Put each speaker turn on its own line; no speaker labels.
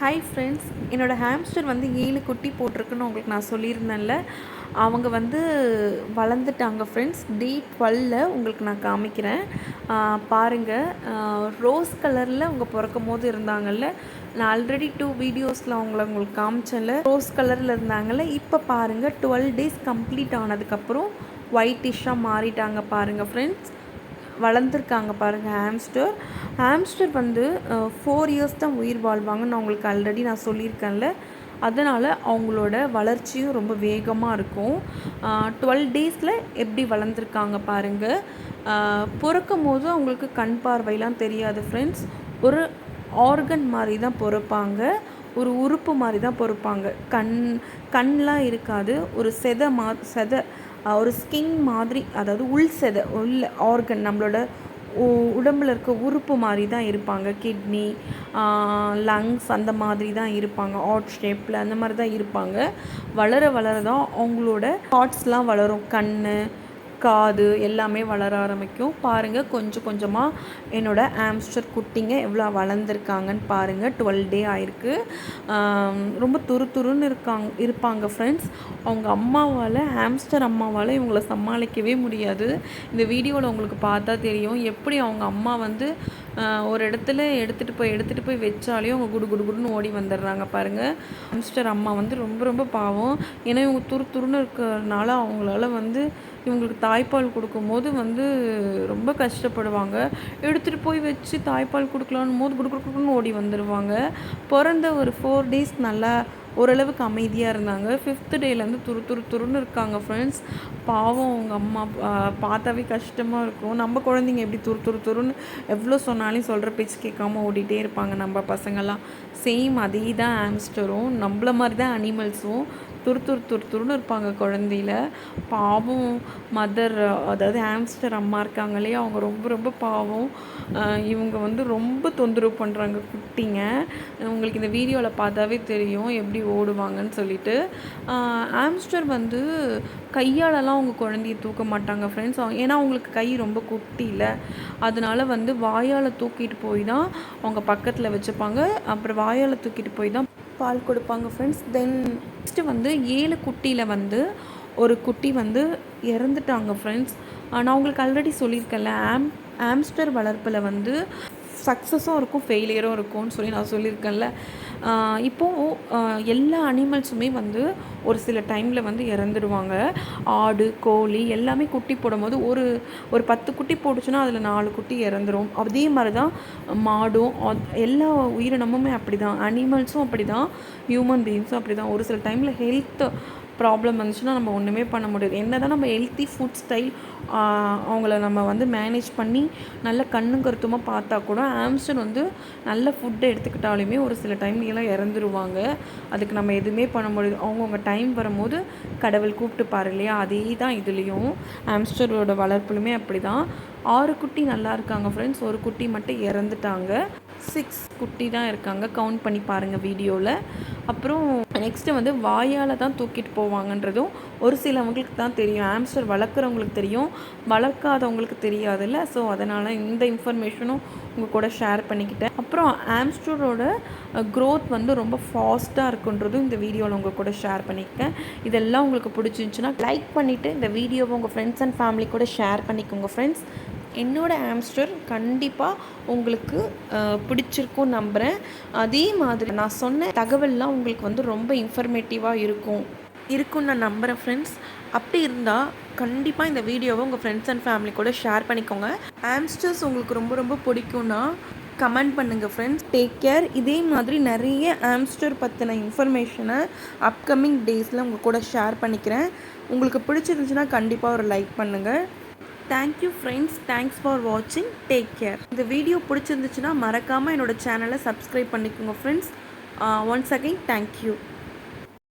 Hi friends என்னோடய hamster வந்து ஏழு குட்டி போட்டிருக்குன்னு உங்களுக்கு நான் சொல்லியிருந்தேன்ல. அவங்க வந்து வளர்ந்துட்டாங்க ஃப்ரெண்ட்ஸ் டே டுவெல்ல உங்களுக்கு நான் காமிக்கிறேன். பாருங்கள் ரோஸ் கலரில் அவங்க பிறக்கும் போது இருந்தாங்கல்ல. நான் ஆல்ரெடி டூ வீடியோஸில் அவங்கள உங்களுக்கு காமிச்சல ரோஸ் கலரில் இருந்தாங்கல்ல. இப்போ பாருங்கள் டுவெல் டேஸ் கம்ப்ளீட் ஆனதுக்கப்புறம் ஒயிட்டிஷாக மாறிட்டாங்க பாருங்கள் ஃப்ரெண்ட்ஸ் வளர்ந்துருக்காங்க பாருங்கள் ஹாம்ஸ்டர் ஹாம்ஸ்டர் வந்து ஃபோர் இயர்ஸ் தான் உயிர் வாழ்வாங்கன்னு நான் உங்களுக்கு ஆல்ரெடி நான் சொல்லியிருக்கேன்ல. அதனால் அவங்களோட வளர்ச்சியும் ரொம்ப வேகமாக இருக்கும். டுவெல் டேஸில் எப்படி வளர்ந்துருக்காங்க பாருங்கள் பிறக்கும் போது அவங்களுக்கு கண் பார்வையெல்லாம் தெரியாது ஃப்ரெண்ட்ஸ் ஒரு ஆர்கன் மாதிரி தான் பிறப்பாங்க. ஒரு உறுப்பு மாதிரி தான் பொறுப்பாங்க. கண் கண்லாம் இருக்காது. ஒரு செதை மா செதை ஒரு ஸ்கின் மாதிரி அதாவது உள் செதை உள்ள ஆர்கன் நம்மளோட உடம்பில் இருக்க உறுப்பு மாதிரி தான் இருப்பாங்க. கிட்னி லங்ஸ் அந்த மாதிரி தான் இருப்பாங்க. ஆட் ஷேப்பில் அந்த மாதிரி தான் இருப்பாங்க. வளர வளர தான் அவங்களோட தாட்ஸ்லாம் வளரும். கண் காது எல்லாமே வளர ஆரம்பிக்கும். பாருங்கள் கொஞ்சம் கொஞ்சமாக என்னோடய ஆம்ஸ்டர் குட்டிங்க எவ்வளோ வளர்ந்துருக்காங்கன்னு பாருங்கள் டுவெல் டே ஆயிருக்கு. ரொம்ப துரு துருன்னு இருக்காங்க இருப்பாங்க ஃப்ரெண்ட்ஸ் அவங்க அம்மாவால் ஆம்ஸ்டர் அம்மாவால் இவங்களை சமாளிக்கவே முடியாது. இந்த வீடியோவில் உங்களுக்கு பார்த்தா தெரியும். எப்படி அவங்க அம்மா வந்து ஒரு இடத்துல எடுத்துகிட்டு போய் எடுத்துகிட்டு போய் வச்சாலே அவங்க குடு குடு குடுன்னு ஓடி வந்துடுறாங்க பாருங்கள் ஹாம்ஸ்டர் அம்மா வந்து ரொம்ப ரொம்ப பாவம். ஏன்னா இவங்க துரு துருன்னு இருக்கிறதுனால அவங்களால வந்து இவங்களுக்கு தாய்ப்பால் கொடுக்கும்போது வந்து ரொம்ப கஷ்டப்படுவாங்க. எடுத்துகிட்டு போய் வச்சு தாய்ப்பால் கொடுக்கலான்னு போது குடு குடுக்குன்னு ஓடி வந்துடுவாங்க பிறந்த ஒரு ஃபோர் டேஸ் நல்லா ஓரளவுக்கு அமைதியாக இருந்தாங்க. ஃபிஃப்த்து டேலேருந்து துரு துரு துருன்னு இருக்காங்க ஃப்ரெண்ட்ஸ் பாவம் அவங்க அம்மா பார்த்தாவே கஷ்டமாக இருக்கும். நம்ம குழந்தைங்க எப்படி துரு துரு துருன்னு எவ்வளோ சொன்னாலும் சொல்கிற பேச்சு கேட்காம ஓடிட்டே இருப்பாங்க நம்ம பசங்கள்லாம். சேம் அதே தான் ஆம்ஸ்டரும் நம்மள மாதிரி தான் அனிமல்ஸும் துரு துரு துரு துருன்னு இருப்பாங்க குழந்தையில. பாவம் மதர் அதாவது ஹாம்ஸ்டர் அம்மா இருக்காங்க இல்லையா அவங்க ரொம்ப ரொம்ப பாவம். இவங்க வந்து ரொம்ப தொந்தரவு பண்ணுறாங்க குட்டிங்க. உங்களுக்கு இந்த வீடியோவில் பார்த்தாவே தெரியும் எப்படி ஓடுவாங்கன்னு சொல்லிட்டு. ஆம்ஸ்டர் வந்து கையாலலாம் அவங்க குழந்தைய தூக்க மாட்டாங்க ஃப்ரெண்ட்ஸ் ஏன்னா அவங்களுக்கு கை ரொம்ப குட்டி இல்லை. அதனால் வந்து வாயால் தூக்கிட்டு போய் தான் அவங்க பக்கத்தில் வச்சுப்பாங்க. அப்புறம் வாயால் தூக்கிட்டு போய் தான் பால் கொடுப்பாங்க ஃப்ரெண்ட்ஸ் தென் நெக்ஸ்ட்டு வந்து ஏழு குட்டியில் வந்து ஒரு குட்டி வந்து இறந்துட்டாங்க ஃப்ரெண்ட்ஸ் நான் உங்களுக்கு ஆல்ரெடி சொல்லியிருக்கேன்ல ஆம் ஆம்ஸ்டர் வளர்ப்பில் வந்து சக்ஸஸும் இருக்கும் ஃபெயிலியரும் இருக்கும்னு சொல்லி நான் சொல்லியிருக்கேன்ல. இப்போது எல்லா அனிமல்ஸுமே வந்து ஒரு சில டைமில் வந்து இறந்துடுவாங்க. ஆடு கோழி எல்லாமே குட்டி போடும்போது ஒரு ஒரு பத்து குட்டி போட்டுச்சுன்னா அதில் நாலு குட்டி இறந்துடும் அதே மாதிரி தான் மாடும் எல்லா உயிரினமுமே அப்படி தான் அனிமல்ஸும் அப்படி தான் ஹியூமன் பீயிங்ஸும் அப்படி தான் ஒரு சில டைமில் ஹெல்த் ப்ராப்ளம் வந்துச்சுன்னா நம்ம ஒன்றுமே பண்ண முடியாது. என்ன தான் நம்ம ஹெல்த்தி ஃபுட் ஸ்டைல் அவங்கள நம்ம வந்து மேனேஜ் பண்ணி நல்ல கண்ணும் கருத்துமாக பார்த்தா கூட ஆம்ஸ்டன் வந்து நல்ல ஃபுட்டை எடுத்துக்கிட்டாலுமே ஒரு சில டைம்லாம் இறந்துருவாங்க. அதுக்கு நம்ம எதுவுமே பண்ண முடியாது. அவங்கவுங்க டைம் வரும்போது கடவுள் கூப்பிட்டு பாரு இல்லையா? அதே தான் இதுலேயும். ஆம்ஸ்டரோட வளர்ப்புலுமே அப்படி தான் ஆறு குட்டி நல்லா இருக்காங்க ஃப்ரெண்ட்ஸ் ஒரு குட்டி மட்டும் இறந்துட்டாங்க. சிக்ஸ் குட்டி தான் இருக்காங்க. கவுண்ட் பண்ணி பாருங்கள் வீடியோவில் அப்புறம் நெக்ஸ்ட்டு வந்து வாயால் தான் தூக்கிட்டு போவாங்கன்றதும் ஒரு சிலவங்களுக்கு தான் தெரியும். ஆம்ஸ்டர் வளர்க்குறவங்களுக்கு தெரியும். வளர்க்காதவங்களுக்கு தெரியாதுல்ல. ஸோ அதனால் இந்த இன்ஃபர்மேஷனும் உங்கள் கூட ஷேர் பண்ணிக்கிட்டேன். அப்புறம் ஆம்ஸ்டரோட க்ரோத் வந்து ரொம்ப ஃபாஸ்ட்டாக இருக்குன்றதும் இந்த வீடியோவில் உங்கள் கூட ஷேர் பண்ணிக்கிட்டேன். இதெல்லாம் உங்களுக்கு பிடிச்சிருந்துச்சுன்னா லைக் பண்ணிவிட்டு இந்த வீடியோவை உங்கள் ஃப்ரெண்ட்ஸ் அண்ட் ஃபேமிலி கூட ஷேர் பண்ணிக்கோங்க ஃப்ரெண்ட்ஸ் என்னோடய ஆம்ஸ்டர் கண்டிப்பாக உங்களுக்கு பிடிச்சிருக்கும் நம்புகிறேன் அதே மாதிரி நான் சொன்ன தகவல்லாம் உங்களுக்கு வந்து ரொம்ப இன்ஃபர்மேட்டிவாக இருக்கும். இருக்கும் நான் நம்புகிறேன் ஃப்ரெண்ட்ஸ் அப்படி இருந்தால் கண்டிப்பாக இந்த வீடியோவை உங்கள் ஃப்ரெண்ட்ஸ் அண்ட் ஃபேமிலி கூட ஷேர் பண்ணிக்கோங்க. ஆம்ஸ்டர்ஸ் உங்களுக்கு ரொம்ப ரொம்ப பிடிக்கும்னா கமெண்ட் பண்ணுங்கள் ஃப்ரெண்ட்ஸ் டேக் கேர் இதே மாதிரி நிறைய ஆம்ஸ்டர் பற்றின இன்ஃபர்மேஷனை அப்கமிங் டேஸில் உங்கள் கூட ஷேர் பண்ணிக்கிறேன். உங்களுக்கு பிடிச்சிருந்துச்சுன்னா கண்டிப்பாக ஒரு லைக் பண்ணுங்கள் thank you friends thanks for வாட்சிங் டேக் கேர் இந்த வீடியோ பிடிச்சிருந்துச்சுன்னா மறக்காமல் என்னோடய சேனலை சப்ஸ்கிரைப் பண்ணிக்கோங்க ஃப்ரெண்ட்ஸ் ஒன்ஸ் அகைன் தேங்க்யூ